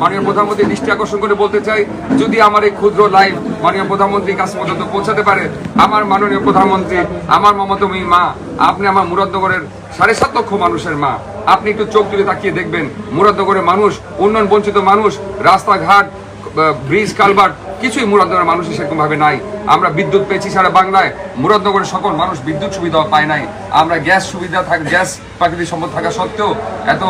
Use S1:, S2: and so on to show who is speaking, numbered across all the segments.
S1: মাননীয় প্রধানমন্ত্রী দৃষ্টি আকর্ষণ করে বলতে চাই, যদি আমার এই ক্ষুদ্র লাইভ মাননীয় প্রধানমন্ত্রীর কাছে পর্যন্ত পৌঁছাতে পারে, আমার মাননীয় প্রধানমন্ত্রী, আমার মমতমী মা, আপনি আমার মুরাদনগরের সাড়ে সাত লক্ষ মানুষের মা। আপনি একটু চোখ তুলে তাকিয়ে দেখবেন, মুরাদনগরের মানুষ উন্নয়ন বঞ্চিত মানুষ, রাস্তাঘাট ব্রিজ কালভার্ট, কিছুই মুরাদনগরের মানুষ সেরকম ভাবে নাই। আমরা বিদ্যুৎ পেয়েছি সারা বাংলায়। মুরাদনগরের সকল মানুষ বিদ্যুৎ সুবিধা পায় নাই। আমরা গ্যাস সুবিধা থাক, গ্যাস প্রাকৃতিক সম্পদ থাকা সত্ত্বেও এত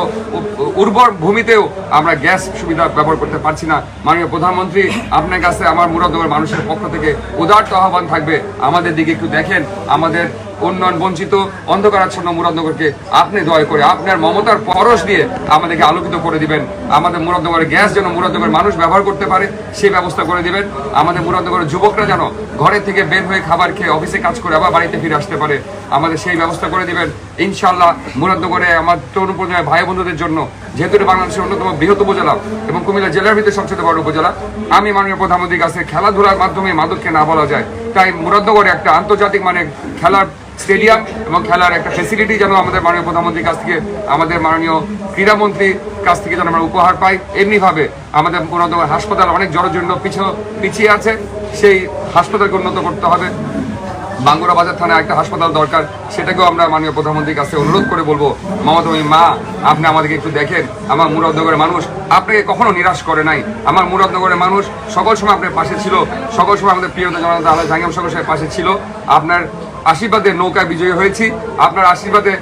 S1: উর্বর ভূমিতেও আমরা গ্যাস সুবিধা ব্যবহার করতে পারছি না। মাননীয় প্রধানমন্ত্রী, আপনার কাছে আমার মুরাদনগরের মানুষের পক্ষ থেকে উদারত আহ্বান থাকবে। আমাদের দিকে একটু দেখেন। আমাদের উন্নয়ন বঞ্চিত, অন্ধকারাচ্ছন্ন মুরাদনগরকে আপনি দয়া করে আপনার মমতার পরশ দিয়ে আমাদেরকে আলোকিত করে দিবেন। আমাদের মুরাদনগরের গ্যাস যেন মুরাদনগরের মানুষ ব্যবহার করতে পারে সেই ব্যবস্থা করে দিবেন। আমাদের মুরাদনগরের যুবকরা যেন ঘরের থেকে বের হয়ে খাবার খেয়ে অফিসে কাজ করে আবার বাড়িতে ফিরে আসতে পারে, আমাদের সেই ব্যবস্থা করে দিবেন। ইনশাল্লাহ মুরাদনগরে আমার তরুণ প্রজন্মের ভাই বন্ধুদের জন্য, যেহেতু এটা বাংলাদেশের অন্যতম বৃহৎ উপজেলা এবং কুমিল্লা জেলার ভিতরে সবচেয়ে বড় উপজেলা, আমি মাননীয় প্রধানমন্ত্রীর কাছে খেলাধুলার মাধ্যমে মাদককে না বলা যায় তাই মুরাদনগরে একটা আন্তর্জাতিক মানে খেলার স্টেডিয়াম এবং খেলার একটা ফেসিলিটি যেন আমাদের মাননীয় প্রধানমন্ত্রীর কাছ থেকে, আমাদের মাননীয় ক্রীড়ামন্ত্রীর কাছ থেকে যেন আমরা উপহার পাই। এমনিভাবে আমাদের মুরাদনগর হাসপাতাল অনেক জন্য পিছ পিছিয়ে আছে। সেই হাসপাতালকে উন্নত করতে হবে। বাঙ্গুরা বাজার থানায় একটা হাসপাতাল দরকার, সেটাকেও আমরা মাননীয় প্রধানমন্ত্রীর কাছে অনুরোধ করে বলব। মমতাময়ী মা, আপনি আমাদেরকে একটু দেখেন, আমার মুরাদনগরের মানুষ আপনাকে কখনো নিরাশ করে নাই। আমার মুরাদনগরের মানুষ সকল সময় আপনার পাশে ছিল, সকল সময় আমাদের প্রিয় জনতা আল্লাহ জাঙ্গাম সকল সময় পাশে ছিল। আপনার আশীর্বাদে নৌকায় বিজয়ী হয়েছি, আপনার আশীর্বাদে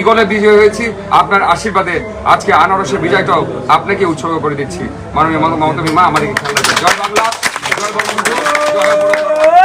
S1: ইগলে বিজয়ী হয়েছি, আপনার আশীর্বাদে আজকে আনারসের বিজয়টাও আপনাকে উৎসর্গ করে দিচ্ছি। মাননীয় মমতামী মা, আমাদেরকে জয় বাংলা, জয় বঙ্গবন্ধু, জয়।